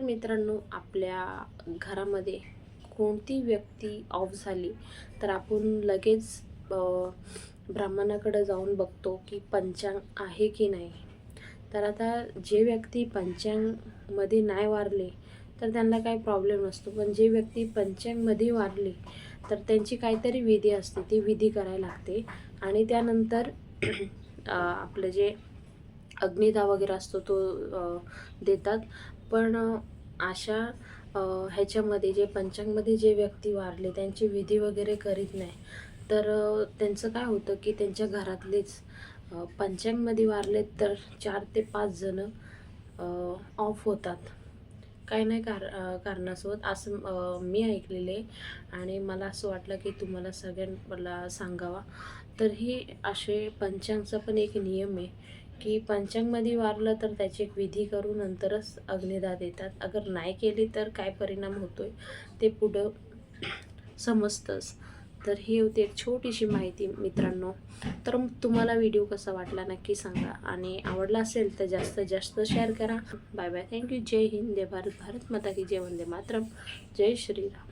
तर मित्रांनो आपल्या घरामध्ये कोणती व्यक्ती ऑफ झाली तर आपण लगेच ब्राह्मणाकडं जाऊन बघतो की पंचांग आहे की नाही. तर आता जे व्यक्ती पंचांगमध्ये नाही वारले तर त्यांना काही प्रॉब्लेम नसतो. पण जे व्यक्ती पंचांगमध्ये वारली तर त्यांची काहीतरी विधी असते. ती विधी करायला लागते. आणि त्यानंतर आपलं जे अग्निदा वगैरे असतो तो देतात. पण अशा ह्याच्यामध्ये जे पंचांगमध्ये जे व्यक्ती वारले त्यांची विधी वगैरे करीत नाही. तर त्यांचं काय होतं की त्यांच्या घरातलेच पंचांगमध्ये वारले तर चार ते पाच जण ऑफ होतात. काही नाही कार कारणासोबत. असं मी ऐकलेले आणि मला असं वाटलं की तुम्हाला सगळ्यांना सांगावा. तर ही असे पंचांगचा पण एक नियम आहे की पंचांगमध्ये वारलं तर त्याची एक विधी करून नंतरच अग्निदा देतात. अगर नाही केली तर काय परिणाम होतो ते पुढं समजतंच. तर ही होती एक छोटीशी माहिती मित्रांनो. तर तुम्हाला व्हिडिओ कसा वाटला नक्की सांगा. आणि आवडला असेल तर जास्त जास्त शेअर करा. बाय बाय थँक्यू जय हिंद जय भारत भारत माता की जय वंदे मातरम जय श्रीराम